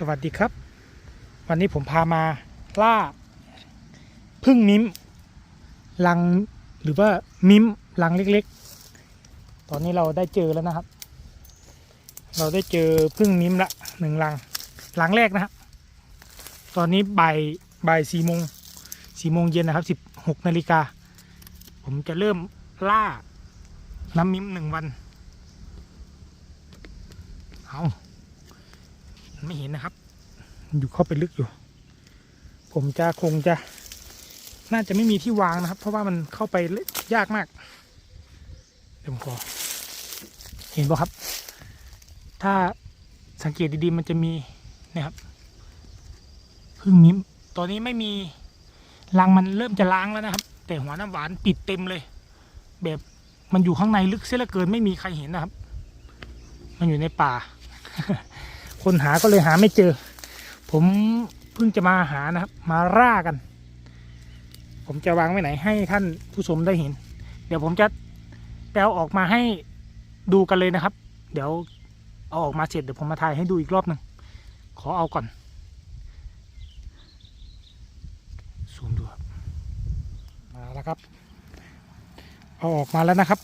สวัสดีครับ วันนี้ผมพามาล่าพึ่งมิ้มลังหรือว่ามิ้มลังเล็กๆ ตอนนี้เราได้เจอแล้วนะครับ เราได้เจอพึ่งมิ้มละหนึ่งลังลังแรกนะครับ ตอนนี้บ่ายบ่ายสี่โมงสี่โมงเย็นนะครับสิบหกนาฬิกาผมจะเริ่มล่าน้ำมิ้มหนึ่งวันเอา ไม่เห็นนะครับ อยู่เข้าไปลึกอยู่ ผมจะคงจะ น่าจะไม่มีที่วางนะครับ เพราะว่ามันเข้าไปยากมาก เดี๋ยวผมขอเห็นป่ะครับ ถ้าสังเกตดีๆมันจะมีนะครับพึ่งมิ้มตอนนี้ไม่มีรังมันเริ่มจะล้างแล้วนะครับ แต่หัวน้ำหวานปิดเต็มเลย แบบมันอยู่ข้างในลึกเสียเหลือเกินไม่มีใครเห็นนะครับ มันอยู่ในป่า คนหาก็เลยหาไม่เจอ ผมเพิ่งจะมาหานะครับ มาร่ากัน ผมจะวางไว้ไหนให้ท่านผู้ชมได้เห็น เดี๋ยวผมจะแปลออกมาให้ดูกันเลยนะครับ เดี๋ยวเอาออกมาเสร็จเดี๋ยวผมมาถ่ายให้ดูอีกรอบหนึ่งขอเอาก่อนซูมดูครับมาแล้วครับ เอาออกมาแล้วนะครับ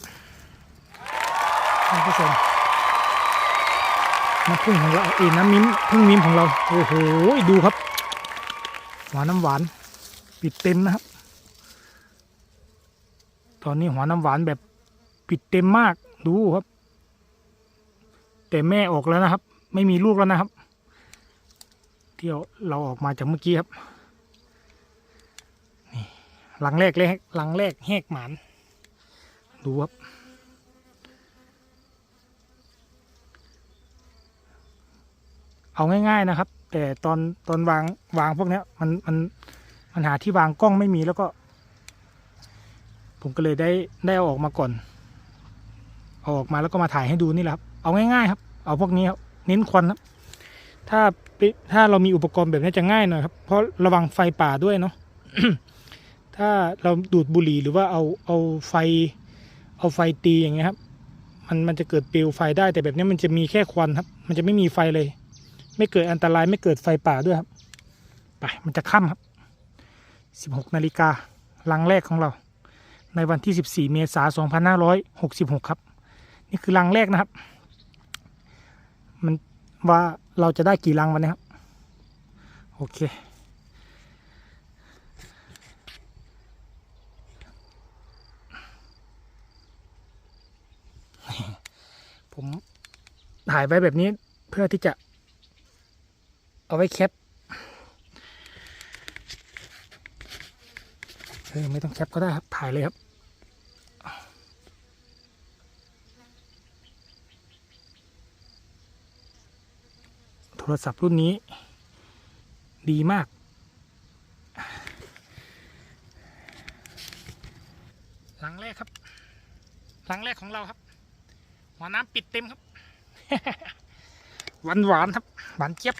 ท่านผู้ชม น้ำพึ่งของเราเอ้ยน้ำมิ้มพึ่งมิ้มของเราโอ้โหดูครับ หัวน้ำหวาน ปิดเต็มนะครับ ตอนนี้หัวน้ำหวานแบบปิดเต็มมากดูครับ แต่แม่ออกแล้วนะครับ ไม่มีลูกแล้วนะครับที่เราเราออกมาจากเมื่อกี้ครับนี่หลังแรกเลยหลังแรกแหกหมานดูครับ เอาง่าย ๆนะครับ แต่ตอนตอนวางวางพวกนี้มันมันมันหาที่วางกล้องไม่มีแล้วก็ ผมก็เลยได้ได้เอาออกมาก่อนเอาออกมาแล้วก็มาถ่ายให้ดูนี่แหละครับ เอาง่ายๆครับ เอาพวกนี้ครับเน้นควันครับ ถ้าปิถ้าเรามีอุปกรณ์แบบนี้จะง่ายหน่อยครับ เพราะระวังไฟป่าด้วยเนาะถ้าเราดูดบุหรี่หรือว่าเอาเอาไฟ เอาไฟตีอย่างเงี้ยครับ มันมันจะเกิดเปลวไฟได้แต่แบบนี้มันจะมีแค่ควันครับ มันจะไม่มีไฟเลย ไม่เกิดอันตรายไม่เกิดไฟป่าด้วยครับ ไปมันจะค่ำครับ 16 นาฬิกาลังแรกของเรา ในวันที่ 14 เมษายน 2566 ครับ นี่คือลังแรกนะครับ มันว่าเราจะได้กี่ลังวันนี้ครับ โอเคผมถ่ายไว้แบบนี้เพื่อที่จะ เอาไว้แคปเออไม่ต้องแคปก็ได้ครับ ถ่ายเลยครับ โทรศัพท์รุ่นนี้ ดีมาก หลังแรกครับ หลังแรกของเราครับ หัวน้ำปิดเต็มครับ หวานหวานครับ หวานเจี๊ยบ